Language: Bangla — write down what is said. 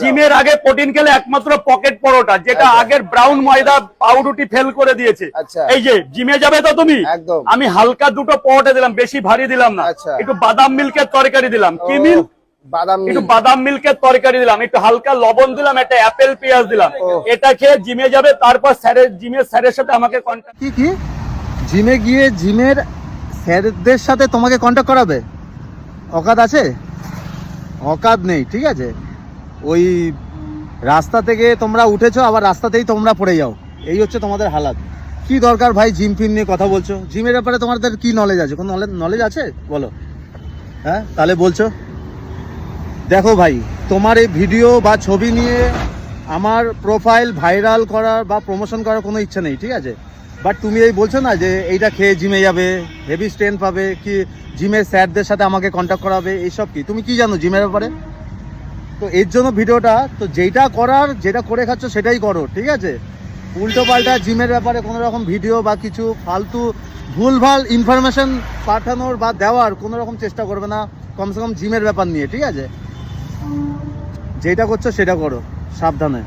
জিমের আগে প্রোটিন খেলে একমাত্র পকেট পরোটা যেটা আচ্ছা। আগের ব্রাউন ময়দা পাউরুটি ফেল করে দিয়েছে। আচ্ছা। এই যে জিমে যাবে তো তুমি? আমি হালকা দুটো পরোটা দিলাম বেশি ভারী দিলাম না। আচ্ছা। একটু বাদাম মিল্কের তরকারি দিলাম। কি ও, মিল বাদাম একটু মিল্ক। বাদাম মিল্কের তরকারি দিলাম একটু হালকা লবণ দিলাম একটা অ্যাপেল পেঁয়াজ দিলাম। এটা খেয়ে জিমে যাবে তারপর স্যারের জিমের স্যারের সাথে আমাকে কন্ট্যাক্ট কি কি? জিমে গিয়ে জিমের স্যারদের সাথে তোমাকে কন্ট্যাক্ট করাবে? অকাত আছে? অকাত নেই ঠিক আছে? ওই রাস্তা থেকে তোমরা উঠেছো, আবার রাস্তাতেই তোমরা পড়ে যাও। এই হচ্ছে তোমাদের হালাত। কি দরকার ভাই জিম ফিম নিয়ে কথা বলছো? জিমের ব্যাপারে তোমাদের কি নলেজ আছে? কোনো নলেজ আছে? বলো। হ্যাঁ তাহলে বলছো। দেখো ভাই, তোমার এই ভিডিও বা ছবি নিয়ে আমার প্রোফাইল ভাইরাল করার বা প্রমোশন করার কোনো ইচ্ছা নেই, ঠিক আছে? বাট তুমি এই বলছো না যে এইটা খেয়ে জিমে যাবে হেভি স্ট্রেন পাবে, কি জিমের স্যারদের সাথে আমাকে কন্ট্যাক্ট করাবে, এইসব কি? তুমি কি জানো জিমের ব্যাপারে? তো এর জন্য ভিডিওটা, তো যেটা করার, যেটা করে খাচ্ছ সেটাই করো, ঠিক আছে? উল্টো পাল্টা জিমের ব্যাপারে কোনো রকম ভিডিও বা কিছু ফালতু ভুলভাল ইনফরমেশন পাঠানোর বা দেওয়ার কোনো রকম চেষ্টা করবে না, কমসে কম জিমের ব্যাপার নিয়ে, ঠিক আছে? যেটা করছ সেটা করো, সাবধানে।